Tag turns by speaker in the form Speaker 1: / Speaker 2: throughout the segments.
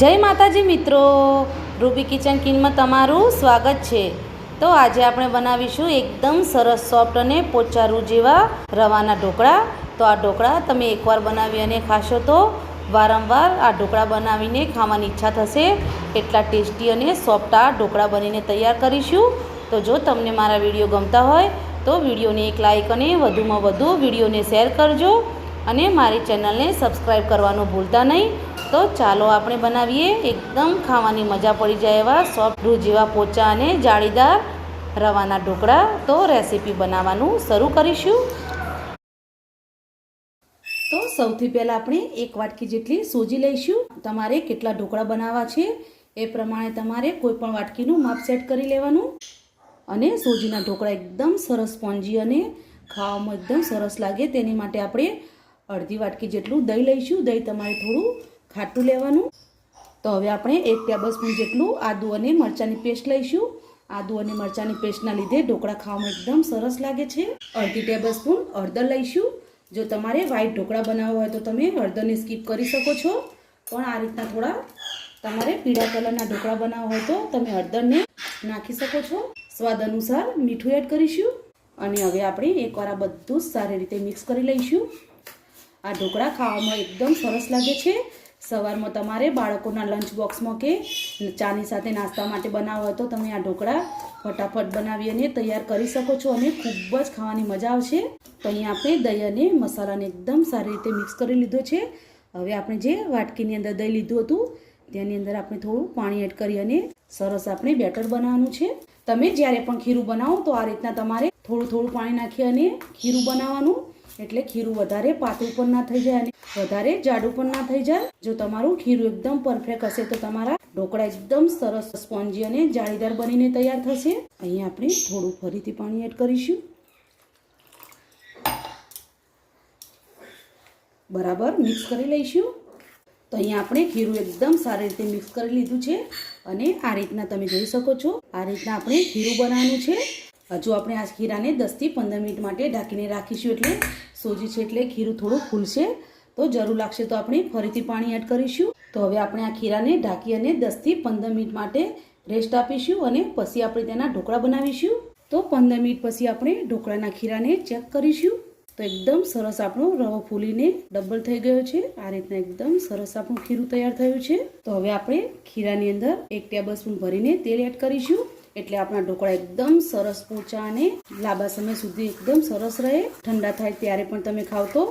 Speaker 1: જય માતાજી મિત્રો. રૂબી કિચન કિનમાં તમારું સ્વાગત છે. તો આજે આપણે બનાવીશું એકદમ સરસ સોફ્ટ અને પોચારું જેવા રવાના ઢોકળા. તો આ ઢોકળા તમે એકવાર બનાવી અને ખાશો તો વારંવાર આ ઢોકળા બનાવીને ખાવાની ઈચ્છા થશે. એટલા ટેસ્ટી અને સોફ્ટ આ ઢોકળા બનીને તૈયાર કરીશું. તો જો તમને મારા વીડિયો ગમતા હોય તો વિડીયોને એક લાઇક અને વધુમાં વધુ વિડીયોને શેર કરજો. અને મારી ચેનલને સબસ્ક્રાઈબ કરવાનું ભૂલતા નહીં. તો ચાલો આપણે બનાવીએ એકદમ ખાવાની મજા પડી જાય એવા સોફ્ટ રૂ જેવા પોચા અને જાળીદાર રવાના ઢોકળા. તો રેસીપી બનાવવાનું શરૂ કરીશું. તો સૌથી પહેલાં આપણે એક વાટકી જેટલી સૂજી લઈશું. તમારે કેટલા ઢોકળા બનાવવા છે એ પ્રમાણે તમારે કોઈ પણ વાટકીનું માપ સેટ કરી લેવાનું. અને સૂજીના ઢોકળા એકદમ સરસ સ્પોન્જી અને ખાવામાં એકદમ સરસ લાગે. તેની માટે આપણે અડધી વાટકી જેટલું દહીં લઈશું. દહીં તમારે થોડું ખાટું લેવાનું. તો હવે આપણે એક ટેબલ સ્પૂન જેટલું આદુ અને મરચાંની પેસ્ટ લઈશું. આદુ અને મરચાંની પેસ્ટના લીધે ઢોકળા ખાવામાં એકદમ સરસ લાગે છે. અડધી ટેબલ સ્પૂન હળદર લઈશું. જો તમારે વ્હાઈટ ઢોકળા બનાવવા હોય તો તમે હળદરને સ્કીપ કરી શકો છો. પણ આ રીતના થોડા તમારે પીળા કલરના ઢોકળા બનાવવા હોય તો તમે હળદરને નાખી શકો છો. સ્વાદ અનુસાર મીઠું એડ કરીશું. અને હવે આપણે એકવાર આ બધું સારી રીતે મિક્સ કરી લઈશું. આ ઢોકળા ખાવામાં એકદમ સરસ લાગે છે. સવારમાં તમારે બાળકોના લંચ બોક્સમાં કે ચાની સાથે નાસ્તા માટે બનાવવા હોય તો તમે આ ઢોકળા ફટાફટ બનાવી અને તૈયાર કરી શકો છો અને ખૂબ જ ખાવાની મજા આવશે. તો અહીં આપણે દહીં અને મસાલાને એકદમ સારી રીતે મિક્સ કરી લીધો છે. હવે આપણે જે વાટકીની અંદર દહીં લીધું હતું, તેની અંદર આપણે થોડું પાણી એડ કરી અને સરસ આપણે બેટર બનાવવાનું છે. તમે જ્યારે પણ ખીરું બનાવો તો આ રીતના તમારે થોડું થોડું પાણી નાખી અને ખીરું બનાવવાનું. એટલે ખીરું વધારે પાતળું પણ ના થઈ જાય અને વધારે જાડું પણ ના થઈ જાય. જો તમારું ખીરું એકદમ પરફેક્ટ હશે તો તમારા ઢોકળા એકદમ સરસ સ્પોન્જી અને જાળીદાર બનીને તૈયાર થશે. અહીંયા આપણે થોડું ફરીથી પાણી એડ કરીશું. બરાબર મિક્સ કરી લઈશું. તો અહીંયા આપણે ખીરું એકદમ સારી રીતે મિક્સ કરી લીધું છે. અને આ રીતના તમે જોઈ શકો છો. આ રીતના આપણે ખીરું બનાવવાનું છે. હજુ આપણે આ ખીરાને દસથી પંદર મિનિટ માટે ઢાંકીને રાખીશું એટલે સોજી છે એટલે ખીરું થોડું ફૂલશે. તો જરૂર લાગશે તો આપણે ફરીથી પાણી એડ કરીશું. તો હવે આપણે આ ખીરાને ઢાંકી અને દસથી પંદર મિનિટ માટે રેસ્ટ આપીશું અને પછી આપણે તેના ઢોકળા બનાવીશું. તો પંદર મિનિટ પછી આપણે ઢોકળાના ખીરાને ચેક કરીશું. તો એકદમ સરસ આપણો રવો ફૂલીને ડબલ થઈ ગયો છે. આ રીતના એકદમ સરસ આપણું ખીરું તૈયાર થયું છે. તો હવે આપણે ખીરાની અંદર એક ટેબલ ભરીને તેલ એડ કરીશું. એટલે આપણા ઢોકળા એકદમ સરસ પોચા અને લાંબા સમય સુધી એકદમ સરસ રહે. ઠંડા થાય ત્યારે પણ તમે ખાવ તો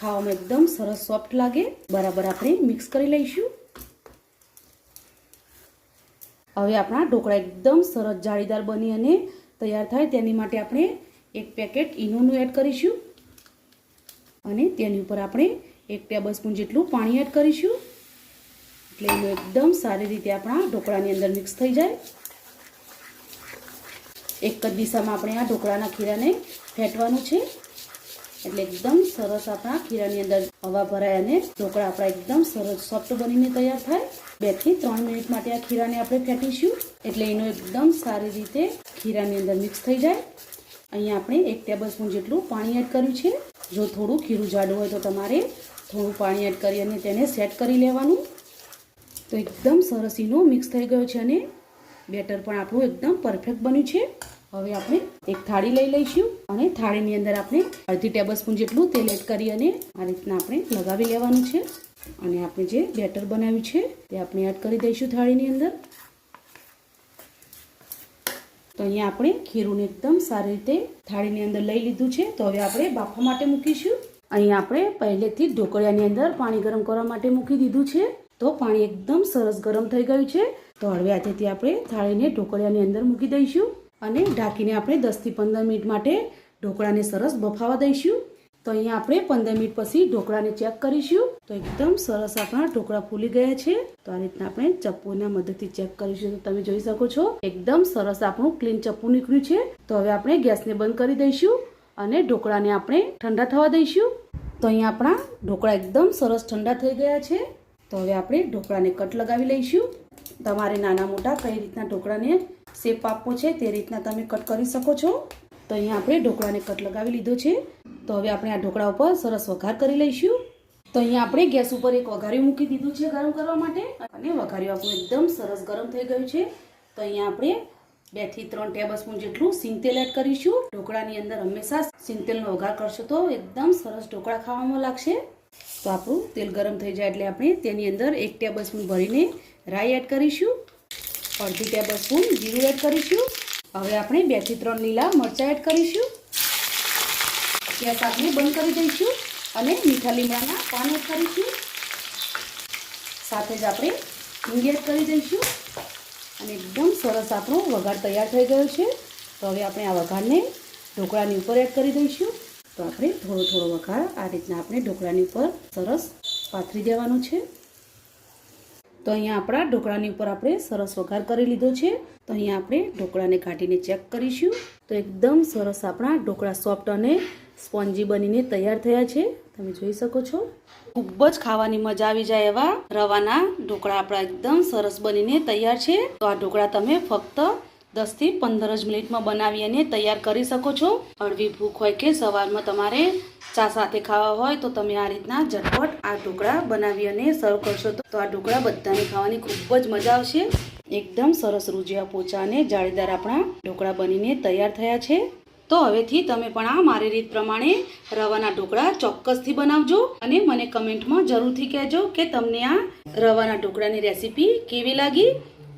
Speaker 1: ખાવામાં એકદમ સરસ સોફ્ટ લાગે. બરાબર આપણે મિક્સ કરી લઈશું. હવે આપણા ઢોકળા એકદમ સરસ જાળીદાર બની અને તૈયાર થાય તેની માટે આપણે એક પેકેટ ઈનોનું એડ કરીશું. અને તેની ઉપર આપણે એક ટેબલ સ્પૂન જેટલું પાણી એડ કરીશું. એટલે એનું એકદમ સારી રીતે આપણા ઢોકળાની અંદર મિક્સ થઈ જાય. એક જ દિશામાં આપણે આ ઢોકળાના ખીરાને ફેટવાનું છે. એટલે એકદમ સરસ આપણા ખીરાની અંદર હવા ભરાય અને ઢોકળા આપણા એકદમ સરસ સોફ્ટ બનીને તૈયાર થાય. બેથી ત્રણ મિનિટ માટે આ ખીરાને આપણે ફેટીશું. એટલે એનું એકદમ સારી રીતે ખીરાની અંદર મિક્સ થઈ જાય. અહીંયા આપણે એક ટેબલ સ્પૂન જેટલું પાણી એડ કર્યું છે. જો થોડું ખીરું જાડું હોય તો તમારે થોડું પાણી એડ કરી અને તેને સેટ કરી લેવાનું. તો એકદમ સરસ એનું મિક્સ થઈ ગયો છે અને બેટર પણ આપણું એકદમ પરફેક્ટ બન્યું છે. હવે આપણે એક થાળી લઈ લઈશું અને થાળીની અંદર આપણે અડધી ટેબલ સ્પૂન જેટલું તેલ એડ કરી અને આ રીતના આપણે લગાવી લેવાનું છે. અને આપણે જે બેટર બનાવ્યું છે તે આપણે એડ કરી દઈશું થાળીની અંદર. તો અહીંયા આપણે ખીરુંને એકદમ સારી રીતે થાળીની અંદર લઈ લીધું છે. તો હવે આપણે બાફવા માટે મૂકીશું. અહીંયા આપણે પહેલેથી ઢોકળિયાની અંદર પાણી ગરમ કરવા માટે મૂકી દીધું છે. તો પાણી એકદમ સરસ ગરમ થઈ ગયું છે. તો હળવે હાથેથી આપણે થાળીને ઢોકળિયાની અંદર મૂકી દઈશું અને ઢાંકીને આપણે દસથી પંદર મિનિટ માટે ઢોકળાને સરસ બફાવા દઈશું. તો અહીંયા આપણે પંદર મિનિટ પછી ઢોકળાને ચેક કરીશું. તો એકદમ સરસ આપણા ઢોકળા ફૂલી ગયા છે. તો આ રીતના આપણે ચપ્પુના મદદથી ચેક કરીશું. તો તમે જોઈ શકો છો, એકદમ સરસ આપણું ક્લીન ચપ્પુ નીકળ્યું છે. તો હવે આપણે ગેસને બંધ કરી દઈશું અને ઢોકળાને આપણે ઠંડા થવા દઈશું. તો અહીંયા આપણા ઢોકળા એકદમ સરસ ઠંડા થઈ ગયા છે. તો હવે આપણે ઢોકળાને કટ લગાવી લઈશું. તમારે નાના મોટા કઈ રીતના ઢોકળાને શેપ આપવો છે તે રીતના તમે કટ કરી શકો છો. તો અહીંયા આપણે ઢોકળાને કટ લગાવી લીધો છે. તો હવે આપણે આ ઢોકળા ઉપર સરસ વઘાર કરી લઈશું. તો અહીંયા આપણે ગેસ ઉપર એક વઘાર્યું મૂકી દીધું છે ગરમ કરવા માટે. અને વઘાર્યું આપણું એકદમ સરસ ગરમ થઈ ગયું છે. તો અહીંયા આપણે બેથી ત્રણ ટેબલ સ્પૂન જેટલું સિંગતેલ એડ કરીશું. ઢોકળાની અંદર હંમેશા સિંગતેલનો વઘાર કરશો તો એકદમ સરસ ઢોકળા ખાવામાં લાગશે. તો આપણું તેલ ગરમ થઈ જાય એટલે આપણે તેની અંદર એક ટેબલ ભરીને રાઈ એડ કરીશું. અડધી ટેબલ સ્પૂન જીરું એડ કરીશું. હવે આપણે બેથી ત્રણ લીલા મરચાં એડ કરીશું. ગેસ આપણે બંધ કરી દઈશું અને મીઠા લીમડાના પાન એડ કરીશું. સાથે જ આપણે હિંગ એડ કરી દઈશું. અને એકદમ સરસ આપણો વઘાર તૈયાર થઈ ગયો છે. તો હવે આપણે આ વઘારને ઢોકળાની ઉપર એડ કરી દઈશું. તો આપણે થોડો થોડો વઘાર આ રીતના આપણે ઢોકળાની ઉપર સરસ પાથરી દેવાનું છે. તો અહીંયા આપણા ઢોકળાની ઉપર આપણે સરસ વઘાર કરી લીધો છે. તો અહીંયા આપણે ઢોકળાને કાઢીને ચેક કરીશું. તો એકદમ સરસ આપણા ઢોકળા સોફ્ટ અને સ્પોન્જી બનીને તૈયાર થયા છે. તમે જોઈ શકો છો. ખૂબ જ ખાવાની મજા આવી જાય એવા રવાના ઢોકળા આપણા એકદમ સરસ બનીને તૈયાર છે. તો આ ઢોકળા તમે ફક્ત દસથી પંદર જ મિનિટમાં બનાવી અને તૈયાર કરી શકો છો. હળવી ભૂખ હોય કે સવારમાં તમારે ચા સાથે ખાવા હોય તો તમે આ રીતના ઝટપટ આ ઢોકળા બનાવી અને સર્વ કરશો. તો આ ઢોકળા બધાને ખાવાની ખૂબ જ મજા આવશે. એકદમ સરસ રૂજિયા પોચા અને જાળીદાર આપણા ઢોકળા બનીને તૈયાર થયા છે. તો હવેથી તમે પણ આ મારી રીત પ્રમાણે રવાના ઢોકળા ચોક્કસથી બનાવજો અને મને કમેન્ટમાં જરૂરથી કહેજો કે તમને આ રવાના ઢોકળાની રેસીપી કેવી લાગી.